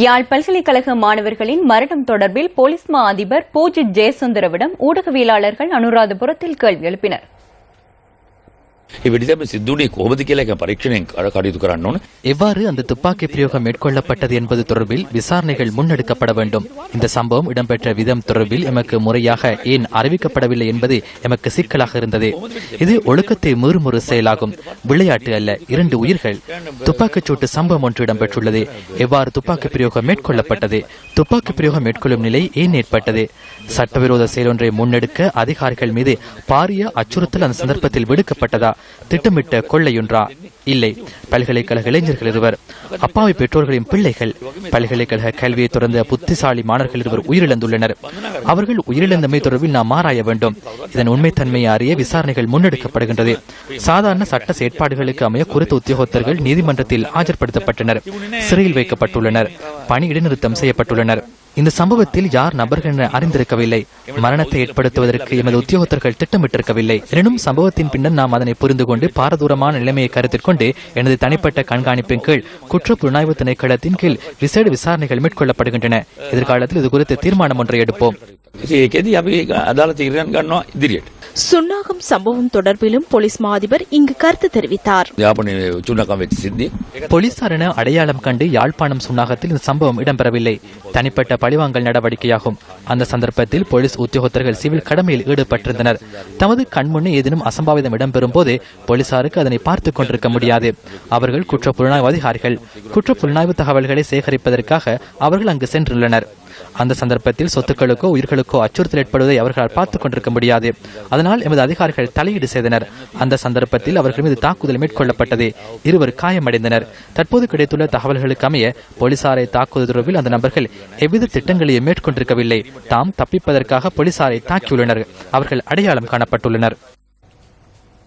யாழ் பல்கலைக்கழக மாணவர்களின் மரணம் தொடர்பில் போலீஸ் மா அதிபர் பூஜித் ஜெயசுந்தரவிடம் ஊடகவியலாளர்கள் அனுராதபுரத்தில் கேள்வி எழுப்பினர். ඒ වෙඩිතම සිද්ධුනේ කොහොමද කියලා එක පරීක්ෂණයෙන් කර- කටයුතු කරන්න ඕන. எவ்வாறு அந்த துப்பாக்கி பிரயோகம் மேற்கொள்ளப்பட்டது என்பது தொடர்பில் விசாரணைகள் முன்னெடுக்கப்பட வேண்டும் இந்த சம்பவம் இடம்பெற்ற விதம் தொடர்பில் எமக்கு முறையாக ஏன் அறிவிக்கப்படவில்லை என்பது எமக்கு சிக்கலாக இருந்தது இது ஒழுக்கத்தை மீறும் ஒரு செயலாகும் விளையாட்டு அல்ல இரண்டு உயிர்கள் துப்பாக்கிச் சூட்டு சம்பவம் ஒன்று இடம்பெற்றுள்ளது எவ்வாறு துப்பாக்கி பிரயோகம் மேற்கொள்ளப்பட்டது துப்பாக்கி பிரயோகம் மேற்கொள்ளும் நிலை ஏன் ஏற்பட்டது சட்டவிரோத செயலொன்றை முன்னெடுக்க அதிகாரிகள் மீது பாரிய அச்சுறுத்தல் அந்த சந்தர்ப்பத்தில் விடுக்கப்பட்டதா திட்டமிட்ட கொள்ளையொன்றா? இல்லை. பல்கலைக்கழக இளைஞர்கள் இருவர். அப்பாவி பெற்றோர்களின் பிள்ளைகள். பல்கலைக்கழக கல்வியை தொடர்ந்த புத்திசாலி மாணவர்கள் இருவர் உயிரிழந்துள்ளனர். அவர்கள் உயிரிழந்தமை தொடர்பில் நாம் ஆராய வேண்டும். இதன் உண்மைத்தன்மையை அறிய விசாரணைகள் முன்னெடுக்கப்படுகின்றது. சாதாரண சட்ட செயற்பாடுகளுக்கு அமைய குறித்த உத்தியோகத்தர்கள் நீதிமன்றத்தில் ஆஜர்படுத்தப்பட்டனர். சிறையில் வைக்கப்பட்டுள்ளனர். பணி இடைநிறுத்தம் செய்யப்பட்டுள்ளனர். இந்த சம்பவத்தில் யார் நபர்கள் என அறிந்திருக்கவில்லை மரணத்தை ஏற்படுத்துவதற்கு எமது உத்தியோகத்தர்கள் திட்டமிட்டிருக்கவில்லை எனினும் சம்பவத்தின் பின்னர் நாம் அதனை புரிந்து கொண்டு பாரதூரமான நிலைமையை கருத்தில் கொண்டு எனது தனிப்பட்ட கண்காணிப்பின் கீழ் குற்ற புலனாய்வு திணைக்களத்தின் கீழ் விசேட விசாரணைகள் மேற்கொள்ளப்படுகின்றன எதிர்காலத்தில் இது குறித்து தீர்மானம் ஒன்றை எடுப்போம் சுன்னாகம் சம்பவம் தொடர்பிலும் போலீஸ் மாதிபர் இங்கு கருத்து தெரிவித்தார். போலீசாரின அடையாளம் கண்டு யாழ்ப்பாணம் சுன்னாகத்தில் இந்த சம்பவம் இடம்பெறவில்லை. தனிப்பட்ட பழிவாங்கல் நடவடிக்கையாகும். அந்த சந்தர்ப்பத்தில் போலீஸ் உத்தியோகத்தர்கள் சிவில் கடமையில் ஈடுபட்டிருந்தனர். தமது கண்முன்னே ஏதேனும் அசம்பாவிதம் இடம்பெறும் போது போலீசாருக்கு அதனை பார்த்துக் கொண்டிருக்க முடியாது. அவர்கள் குற்ற புலனாய்வு அதிகாரிகள். குற்ற புலனாய்வு தகவல்களை சேகரிப்பதற்காக அவர்கள் அங்கு சென்றுள்ளனர். அந்த சந்தர்ப்பத்தில் சொத்துக்களுக்கோ உயிர்களுக்கோ அச்சுறுத்தல் ஏற்படுவதை அவர்களால் பார்த்துக் கொண்டிருக்க முடியாது அதனால் எமது அதிகாரிகள் தலையீடு செய்தனர். அந்த சந்தர்ப்பத்தில் அவர்கள் மீது தாக்குதல் மேற்கொள்ளப்பட்டது. இருவர் காயமடைந்தனர். தற்போது கிடைத்துள்ள தகவல்களுக்கு அமைய போலீசாரை தாக்குவது தொடர்பில் அந்த நபர்கள் எவ்வித திட்டங்களையும் மேற்கொண்டிருக்கவில்லை. தாம் தப்பிப்பதற்காக போலீசாரை தாக்கியுள்ளனர். அவர்கள் அடையாளம் காணப்பட்டுள்ளனர்.